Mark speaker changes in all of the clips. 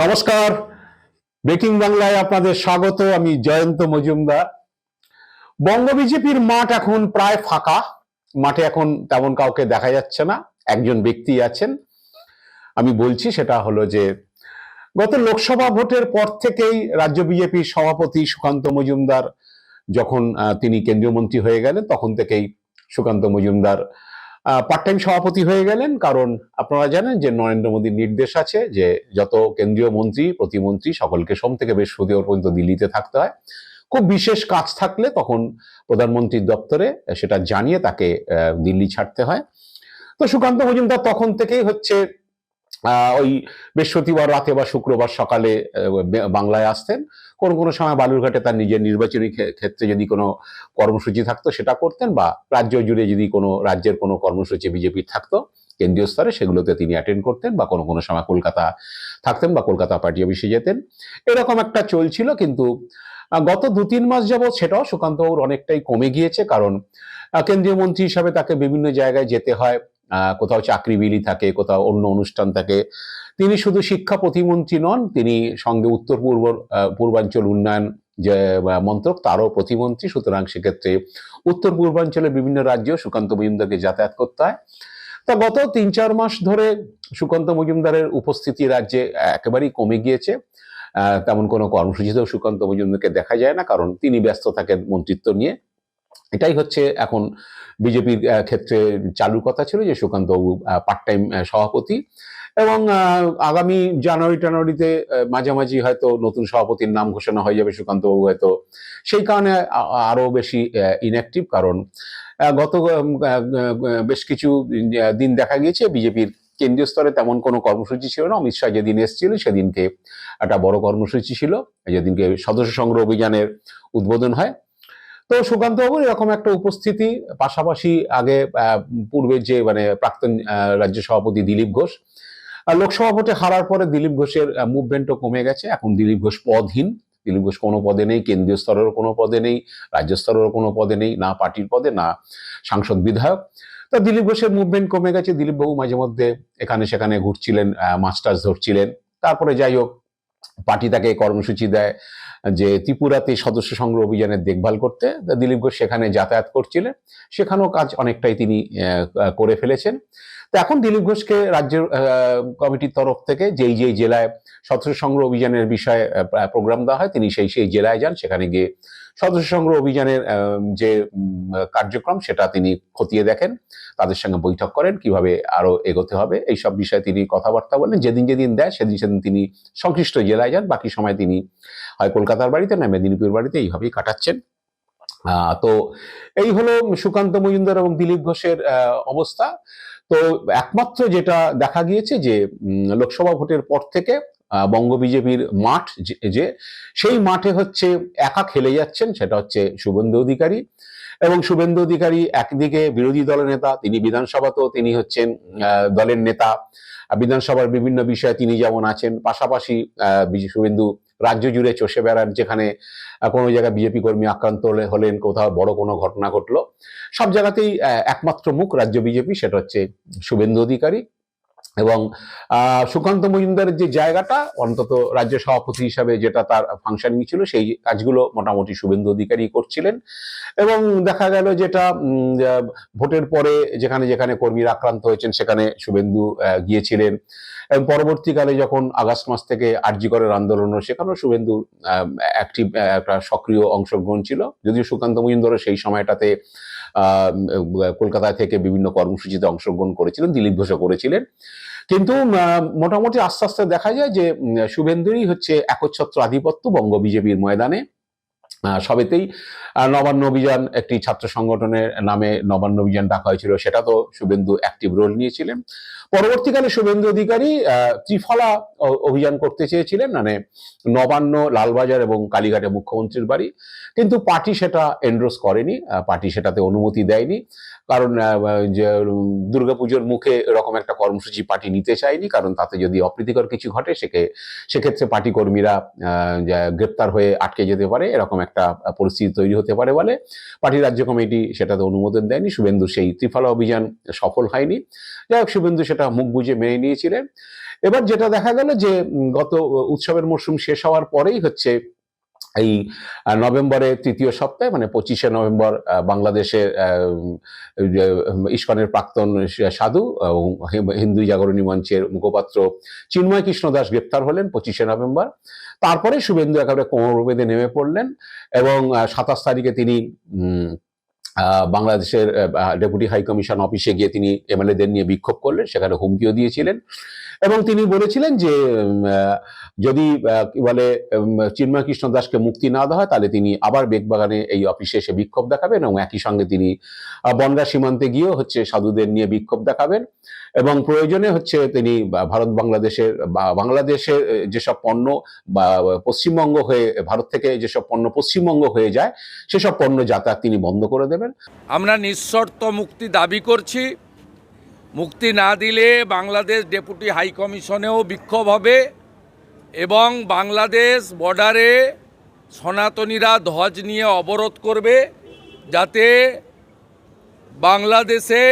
Speaker 1: নমস্কার। ব্রেকিং বাংলায় আপনাদের স্বাগত, আমি জয়ন্ত মজুমদার। বঙ্গ বিজেপির মাঠ এখন প্রায় ফাঁকা। মাঠে এখন তেমন কাউকে দেখা যাচ্ছে না, একজন ব্যক্তি আছেন। আমি বলছি, সেটা হলো যে গত লোকসভা ভোটের পর থেকেই রাজ্য বিজেপির সভাপতি সুকান্ত মজুমদার যখন তিনি কেন্দ্রীয় মন্ত্রী হয়ে গেলেন, তখন থেকেই সুকান্ত মজুমদার পার্ট টাইম সভাপতি হয়ে গেলেন। কারণ আপনারা জানেন যে নরেন্দ্র মোদীর নির্দেশ আছে যে যত কেন্দ্রীয় মন্ত্রী, প্রতিমন্ত্রী সকলকে সোম থেকে বৃহস্পতিবার পর্যন্ত দিল্লিতে থাকতে হয়। খুব বিশেষ কাজ থাকলে তখন প্রধানমন্ত্রীর দপ্তরে সেটা জানিয়ে তাকে দিল্লি ছাড়তে হয়। তো সুকান্ত মজুমদার তখন থেকেই হচ্ছে ওই বৃহস্পতিবার রাতে বা শুক্রবার সকালে বাংলায় আসতেন। কোনো কোনো সময় বালুরঘাটে তার নিজের নির্বাচনী ক্ষেত্রে যদি কোনো কর্মসূচি থাকতো, সেটা করতেন বা রাজ্য জুড়ে যদি কোনো রাজ্যের কোনো কর্মসূচি বিজেপির থাকতো, কেন্দ্রীয় স্তরে সেগুলোতে তিনি অ্যাটেন্ড করতেন বা কোনো কোনো সময় কলকাতা থাকতেন বা কলকাতা পার্টি অফিসে যেতেন। এরকম একটা চলছিল কিন্তু গত দু তিন মাস যাবৎ সেটাও সুকান্ত বাবুর অনেকটাই কমে গিয়েছে কারণ কেন্দ্রীয় মন্ত্রী হিসাবে তাকে বিভিন্ন জায়গায় যেতে হয়। কোথাও চাকরি বিলি থাকে, কোথাও অন্য অনুষ্ঠান থাকে। তিনি শুধু শিক্ষা প্রতিমন্ত্রী নন, তিনি সঙ্গে উত্তর পূর্ব পূর্বাঞ্চল উন্নয়ন যে মন্ত্রক, তারও প্রতিমন্ত্রী। সুতরাং সেক্ষেত্রে উত্তর পূর্বাঞ্চলের বিভিন্ন রাজ্যেও সুকান্ত মজুমদারকে যাতায়াত করতে হয়। তা গত তিন চার মাস ধরে সুকান্ত মজুমদারের উপস্থিতি রাজ্যে একেবারেই কমে গিয়েছে। তেমন কোনো কর্মসূচিতেও সুকান্ত মজুমদারকে দেখা যায় না, কারণ তিনি ব্যস্ত থাকেন মন্ত্রিত্ব নিয়ে। এটাই হচ্ছে এখন বিজেপির ক্ষেত্রে চালুর কথা ছিল যে সুকান্ত বাবু পার্ট টাইম সভাপতি এবং আগামী জানুয়ারি টানুয়ারিতে মাঝামাঝি হয়তো নতুন সভাপতির নাম ঘোষণা হয়ে যাবে সুকান্ত বাবু হয়তো। সেই কারণে, আ- আরও বেশি ইনঅ্যাক্টিভ কারণ গত বেশ কিছু দিন দেখা গিয়েছে বিজেপির কেন্দ্রীয় স্তরে তেমন কোনো কর্মসূচি ছিল না। অমিত শাহ যেদিন এসেছিল সেদিনকে একটা বড় কর্মসূচি ছিল, যেদিনকে সদস্য সংগ্রহ অভিযানের উদ্বোধন হয়। তো সুকান্ত বাবুর এরকম একটা উপস্থিতি, পাশাপাশি আগে পূর্বে যে মানে প্রাক্তন রাজ্য সভাপতি দিলীপ ঘোষ লোকসভা হারার পরে দিলীপ ঘোষের মুভমেন্টও কমে গেছে। এখন দিলীপ ঘোষ পদহীন। দিলীপ ঘোষ কোনো পদে নেই, কেন্দ্রীয় স্তরেরও কোনো পদে নেই, রাজ্য স্তরেরও কোনো পদে নেই, না পার্টির পদে, না সাংসদ বিধায়ক। তো দিলীপ ঘোষের মুভমেন্ট কমে গেছে। দিলীপ বাবু মাঝে মধ্যে এখানে সেখানে ঘুরছিলেন মাস্টার্স ধরছিলেন। তারপরে যাই হোক পার্টি তাকে কর্মসূচি দেয় যে ত্রিপুরাতে সদস্য সংগ্রহ অভিযানের দেখভাল করতে। দিলীপ ঘোষ সেখানে যাতায়াত করছিলেন। সেখানেও কাজ অনেকটাই তিনি করে ফেলেছেন। তো এখন দিলীপ ঘোষকে রাজ্যের কমিটির তরফ থেকে যেই যেই জেলায় সদস্য সংগ্রহ অভিযানের বিষয়ে প্রোগ্রাম দেওয়া হয়, তিনি সেই সেই জেলায় যান। সেখানে গিয়ে সদস্য সংগ্রহ অভিযানের যে কার্যক্রম সেটা তিনি খতিয়ে দেখেন, তাদের সঙ্গে বৈঠক করেন, কীভাবে আরও এগোতে হবে, এই সব বিষয়ে তিনি কথাবার্তা বলেন। যেদিন যেদিন দেয়, সেদিন সেদিন তিনি সংশ্লিষ্ট জেলায় যান, বাকি সময় তিনি হয় কলকাতার বাড়িতে না, মেদিনীপুর বাড়িতে এইভাবেই কাটাচ্ছেন। তো এই হলো সুকান্ত মজুমদার এবং দিলীপ ঘোষের অবস্থা। তো একমাত্র যেটা দেখা গিয়েছে যে লোকসভা ভোটের পর থেকে বঙ্গ বিজেপির মাঠ যে- সেই মাঠে হচ্ছে একা খেলে যাচ্ছেন, সেটা হচ্ছে শুভেন্দু অধিকারী। এবং শুভেন্দু অধিকারী একদিকে বিরোধী দলের নেতা, তিনি বিধানসভাতেও তিনি হচ্ছেন দলের নেতা। বিধানসভার বিভিন্ন বিষয়ে তিনি যেমন আছেন, পাশাপাশি শুভেন্দু রাজ্য জুড়ে চষে বেড়ান, যেখানে কোনো জায়গায় বিজেপি কর্মী আক্রান্ত হলে- হলেন, কোথাও বড় কোনো ঘটনা ঘটলো। সব জায়গাতেই একমাত্র মুখ রাজ্য বিজেপি, সেটা হচ্ছে শুভেন্দু অধিকারী। এবং সুকান্ত মজুমদারের যে জায়গাটা, অন্তত রাজ্য সভাপতি হিসাবে যেটা তার ফাংশনিং ছিল সেই কাজগুলো মোটামুটি শুভেন্দু অধিকারী করছিলেন। এবং দেখা গেল যেটা ভোটের পরে যেখানে যেখানে কর্মীরা আক্রান্ত হয়েছেন, সেখানে শুভেন্দু গিয়েছিলেন। এবং পরবর্তীকালে যখন আগস্ট মাস থেকে আরজিকরের আন্দোলন সেখানেও শুভেন্দু অ্যাক্টিভ একটা সক্রিয় অংশগ্রহণ ছিল। যদিও সুকান্ত মজুমদারও সেই সময়টাতে কলকাতা থেকে বিভিন্ন কর্মসূচিতে অংশগ্রহণ করেছিলেন, দিলীপ ঘোষও করেছিলেন। কিন্তু মোটামুটি আস্তে আস্তে দেখা যায় যে শুভেন্দুরই হচ্ছে একচ্ছত্র আধিপত্য বঙ্গ বিজেপির ময়দানে। সবেতেই নবান্ন অভিযান একটি ছাত্র সংগঠনের নামে নবান্ন অভিযান ডাকা হয়েছিল সেটা তো শুভেন্দু অ্যাক্টিভ রোল নিয়েছিলেন। পরবর্তীকালে শুভেন্দু অধিকারী ত্রিফলা অভিযান করতে চেয়েছিলেন মানে নবান্ন, লালবাজার এবং কালীঘাটে মুখ্যমন্ত্রীর বাড়ি। কিন্তু পার্টি সেটা এন্ড্রোস করেনি পার্টি সেটাতে অনুমতি দেয়নি। কারণ দুর্গাপুজোর মুখে এরকম একটা কর্মসূচি পার্টি নিতে চায়নি, কারণ তাতে যদি অপ্রীতিকর কিছু ঘটে, সেকে, সেক্ষেত্রে পার্টি কর্মীরা গ্রেপ্তার হয়ে আটকে যেতে পারে, এরকম একটা পরিস্থিতি তৈরি হতে পারে বলে পার্টি রাজ্য কমিটি সেটাতে অনুমোদন দেয়নি। শুভেন্দু সেই ত্রিফলা অভিযান সফল হয়নি। যাই হোক, শুভেন্দু সেটা মুখ বুঝে মেনে নিয়েছিলেন। এবার যেটা দেখা গেল যে গত উৎসবের মরশুম শেষ হওয়ার পরেই হচ্ছে এই আহ, নভেম্বরের তৃতীয় সপ্তাহে মানে পঁচিশে নভেম্বর উম, ইস্কনের প্রাক্তন সাধু এবং হিন্দু জাগরণী মঞ্চের মুখপাত্র চিন্ময় কৃষ্ণ দাস গ্রেপ্তার হলেন পঁচিশে নভেম্বর। তারপরে শুভেন্দু একেবারে কোমর বেঁধে নেমে পড়লেন এবং সাতাশ তারিখে তিনি বাংলাদেশের ডেপুটি হাই কমিশন অফিসে গিয়ে তিনি এমএলএদের নিয়ে বিক্ষোভ করলেন সেখানে হুমকিও দিয়েছিলেন। এবং তিনি বলেছিলেন যে যদি কি বলে চিন্ময় কৃষ্ণ দাসকে মুক্তি না দেওয়া হয়, তাহলে তিনি আবার বেগবাগানে এই অফিসে এসে বিক্ষোভ দেখাবেন এবং একই সঙ্গে তিনি বনগা সীমান্তে গিয়েও হচ্ছে সাধুদের নিয়ে বিক্ষোভ দেখাবেন। এবং প্রয়োজনে হচ্ছে তিনি ভারত বাংলাদেশের বাংলাদেশের যেসব পণ্য বা পশ্চিমবঙ্গ হয়ে, ভারত থেকে যেসব পণ্য পশ্চিমবঙ্গ হয়ে যায়, সেসব পণ্য যাতায়াত তিনি বন্ধ করে দেবেন।
Speaker 2: আমরা নিঃশর্ত মুক্তি দাবি করছি। মুক্তি না দিলে বাংলাদেশ ডেপুটি হাই কমিশনেও বিক্ষোভ হবে এবং বাংলাদেশ বর্ডারে সনাতনীরা ধ্বজ নিয়ে অবরোধ করবে যাতে বাংলাদেশে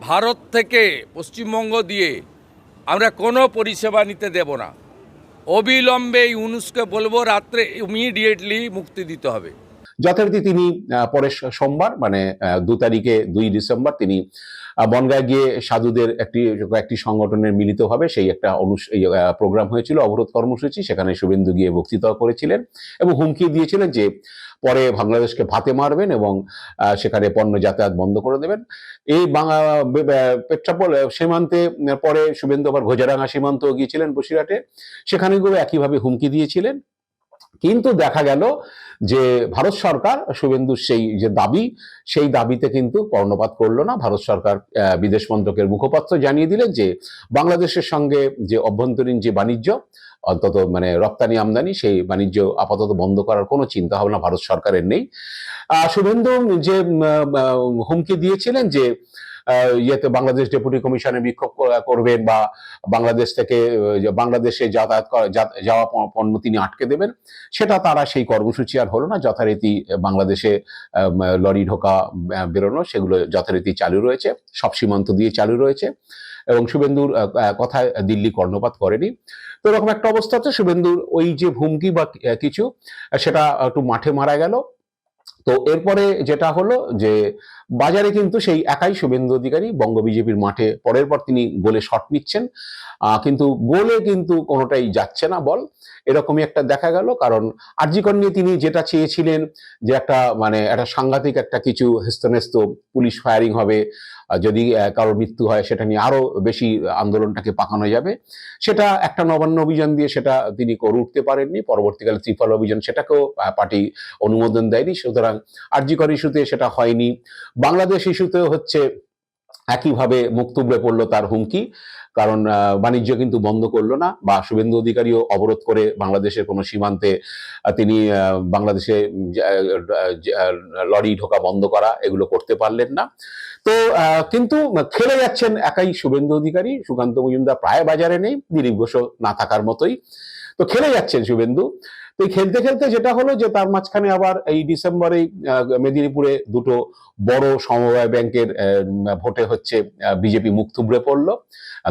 Speaker 2: ভারত থেকে পশ্চিমবঙ্গ দিয়ে আমরা কোনো পরিষেবা নিতে দেব না। অবিলম্বে ইউনুসকে বলব রাত্রে ইমিডিয়েটলি মুক্তি দিতে হবে।
Speaker 1: যথারীতি তিনি পরের সোমবার মানে দু তারিখে দুই ডিসেম্বর তিনি বনগায় গিয়ে সাধুদের একটি একটি সংগঠনের মিলিতভাবে সেই একটা এই, প্রোগ্রাম হয়েছিল অবরোধ কর্মসূচি সেখানে শুভেন্দু গিয়ে বক্তৃতা করেছিলেন এবং হুমকি দিয়েছিলেন যে পরে বাংলাদেশকে ভাতে মারবেন এবং সেখানে পণ্য যাতায়াত বন্ধ করে দেবেন। এই পেট্রাপোল সীমান্তে পরে শুভেন্দু আবার ঘোজারাঙ্গা সীমান্ত গিয়েছিলেন বসিরহাটে। সেখানে গিয়ে একইভাবে হুমকি দিয়েছিলেন। কিন্তু দেখা গেল যে ভারত সরকার শুভেন্দুর সেই যে দাবি, সেই দাবিতে কিন্তু কর্ণপাত করল না। ভারত সরকার বিদেশ মন্ত্রকের মুখপাত্র জানিয়ে দিলেন যে বাংলাদেশের সঙ্গে যে অভ্যন্তরীণ যে বাণিজ্য, অন্তত মানে রপ্তানি আমদানি, সেই বাণিজ্য আপাতত বন্ধ করার কোনো চিন্তা ভাবনা ভারত সরকারের নেই। শুভেন্দু যে হুমকি দিয়েছিলেন যে ইয়েতে বাংলাদেশ ডেপুটি কমিশনে বিক্ষোভ করবেন বা বাংলাদেশ থেকে বাংলাদেশে যাতায়াত যাওয়া পণ্য তিনি আটকে দেবেন, সেটা তারা সেই কর্মসূচি আর হলো না। যথারীতি বাংলাদেশে লরি ঢোকা বেরোনো, সেগুলো যথারীতি চালু রয়েছে, সব সীমান্ত দিয়ে চালু রয়েছে। এবং শুভেন্দুর কথায় দিল্লি কর্ণপাত করেনি। তো এরকম একটা অবস্থাতে শুভেন্দুর ওই যে হুমকি বা কিছু, সেটা একটু মাঠে মারা গেল। তো এরপরে যেটা হলো যে বাজারে কিন্তু সেই একাই শুভেন্দু অধিকারী বঙ্গ বিজেপির মাঠে, পরের পর তিনি গোলে শট নিচ্ছেন। কিন্তু গোলে কিন্তু কোনোটাই যাচ্ছে না বল। এরকমই একটা দেখা গেল, কারণ আরজিকর নিয়ে তিনি যেটা চেয়েছিলেন যে একটা মানে একটা সাংঘাতিক একটা কিছু হেস্তনেস্ত পুলিশ ফায়ারিং হবে যদি কারোর মৃত্যু হয় সেটা নিয়ে আরও বেশি আন্দোলনটাকে পাকানো যাবে। সেটা একটা নবান্ন অভিযান দিয়ে সেটা তিনি করে উঠতে পারেননি। পরবর্তীকালে ত্রিফল অভিযান সেটাকেও পার্টি অনুমোদন দেয়নি। সুতরাং আরজিকর ইস্যুতে সেটা হয়নি। বাংলাদেশ ইস্যুতেও হচ্ছে একইভাবে মুখ তুবড়ে পড়ল তার হুমকি, কারণ বাণিজ্য কিন্তু বন্ধ করল না বা শুভেন্দু অধিকারীও অবরোধ করে বাংলাদেশের কোনো সীমান্তে তিনি বাংলাদেশে লরি ঢোকা বন্ধ করা এগুলো করতে পারলেন না। তো কিন্তু খেলে যাচ্ছেন একাই শুভেন্দু অধিকারী, সুকান্ত মজুমদার প্রায় বাজারে নেই, দিলীপ ঘোষও না থাকার মতোই। তো খেলে যাচ্ছেন শুভেন্দু। তো এই খেলতে খেলতে যেটা হলো যে তার মাঝখানে আবার এই ডিসেম্বরেই মেদিনীপুরে দুটো বড় সমবায় ব্যাংকের ভোটে হচ্ছে বিজেপি মুখ থুবড়ে পড়ল।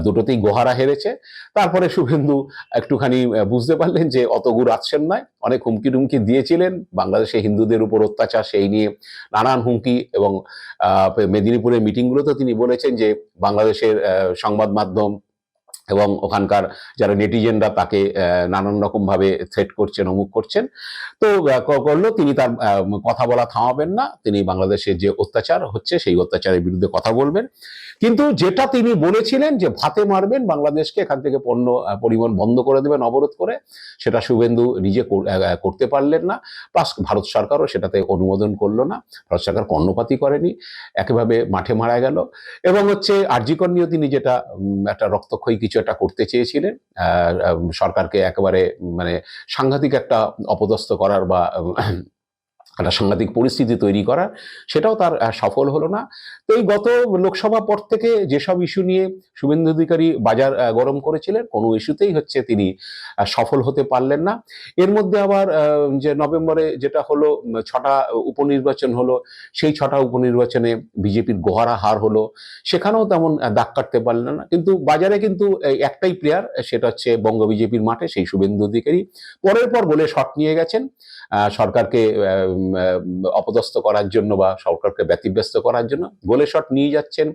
Speaker 1: দুটোতেই গোহারা হেরেছে। তারপরে শুভেন্দু একটুখানি বুঝতে পারলেন যে অত গুড় আসছেন নয়। অনেক হুমকি টুমকি দিয়েছিলেন। বাংলাদেশে হিন্দুদের উপর অত্যাচার, সেই নিয়ে নানান হুমকি এবং মেদিনীপুরের মিটিংগুলোতে তিনি বলেছেন যে বাংলাদেশের সংবাদ মাধ্যম এবং ওখানকার যারা নেটিজেনরা তাকে নানান রকম ভাবে থ্রেট করছেন, অমুক করছেন। তো করল, তিনি তার কথা বলা থামাবেন না। তিনি বাংলাদেশের যে অত্যাচার হচ্ছে, সেই অত্যাচারের বিরুদ্ধে কথা বলবেন। কিন্তু যেটা তিনি বলেছিলেন যে ভাতে মারবেন, বাংলাদেশকে এখান থেকে পণ্য পরিবহন বন্ধ করে দেবেন, অবরোধ করে, সেটা শুভেন্দু নিজে করতে পারলেন না। প্লাস ভারত সরকারও সেটাতে অনুমোদন করল না। ভারত সরকার কর্ণপাতি করেনি। একেভাবে মাঠে মারা গেল। এবং হচ্ছে আরজিকর নিয়েও তিনি যেটা একটা রক্তক্ষয়ী কিছু একটা করতে চেয়েছিলেন সরকারকে একেবারে মানে সাংঘাতিক একটা অপদস্থ করার বা একটা সাংঘাতিক পরিস্থিতি তৈরি করা, সেটাও তার সফল হলো না। তো এই গত লোকসভা পর থেকে যেসব ইস্যু নিয়ে শুভেন্দু অধিকারী বাজার গরম করেছিলেন, কোনো ইস্যুতেই হচ্ছে তিনি সফল হতে পারলেন না। এর মধ্যে আবার যে নভেম্বরে যেটা হলো ছটা উপনির্বাচন হলো, সেই ছটা উপনির্বাচনে বিজেপির গোহারা হার হলো, সেখানেও তেমন দাগ কাটতে পারলেন না। কিন্তু বাজারে কিন্তু একটাই প্লেয়ার সেটা হচ্ছে বঙ্গ বিজেপির মাঠে, সেই শুভেন্দু অধিকারী। পরের পর বলে শট নিয়ে গেছেন। সরকারকে অপদস্থ করার জন্য বা সরকারকে ব্যতিব্যস্ত করার জন্য গোলে শট নিয়ে যাচ্ছেন।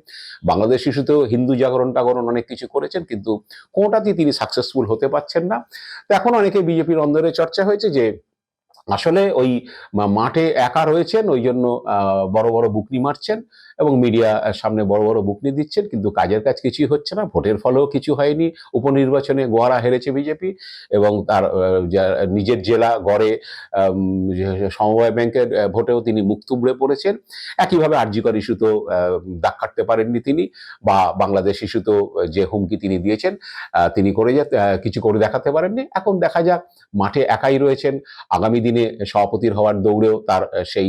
Speaker 1: বাংলাদেশ শিশুতেও হিন্দু জাগরণ টাগরণ অনেক কিছু করেছেন, কিন্তু কোনোটাতেই তিনি সাকসেসফুল হতে পারছেন না। তো এখন অনেকে বিজেপির অন্দরে চর্চা হয়েছে যে আসলে ওই মাঠে একা রয়েছেন, ওই জন্য বড় বড় বুকনি মারছেন এবং মিডিয়া সামনে বড় বড় বুকনি দিচ্ছেন, কিন্তু কাজের কাজ কিছুই হচ্ছে না, ভোটের ফলেও কিছু হয়নি, উপনির্বাচনে গোয়ারা হেরেছে বিজেপি এবং তার নিজের জেলা গড়ে সমবায় ব্যাংকের ভোটেও তিনি মুখ তুবড়ে পড়েছেন। একইভাবে আরজিকর ইস্যুতেও দাগ কাটতে পারেননি তিনি বা বাংলাদেশ ইস্যুতেও যে হুমকি তিনি দিয়েছেন তিনি করে যা কিছু করে দেখাতে পারেননি। এখন দেখা যাক, মাঠে একাই রয়েছেন, আগামী দিনে সভাপতির হওয়ার দৌড়েও তার সেই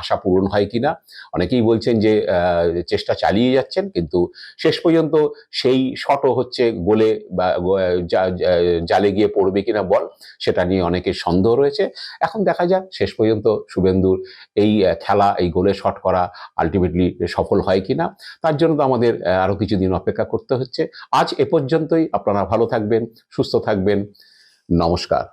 Speaker 1: আশা পূরণ হয় কিনা? অনেকেই বলছেন যে চেষ্টা চালিয়ে যাচ্ছেন, কিন্তু শেষ পর্যন্ত সেই শটও হচ্ছে গোলে বা জালে গিয়ে পড়বে কিনা বল, সেটা নিয়ে অনেকের সন্দেহ রয়েছে। এখন দেখা যাক, শেষ পর্যন্ত শুভেন্দুর এই খেলা, এই গোলে শট করা আলটিমেটলি সফল হয় কিনা? তার জন্য তো আমাদের আরও আরও কিছুদিন অপেক্ষা করতে হচ্ছে। আজ এ পর্যন্তই, আপনারা ভালো থাকবেন, সুস্থ থাকবেন। নমস্কার।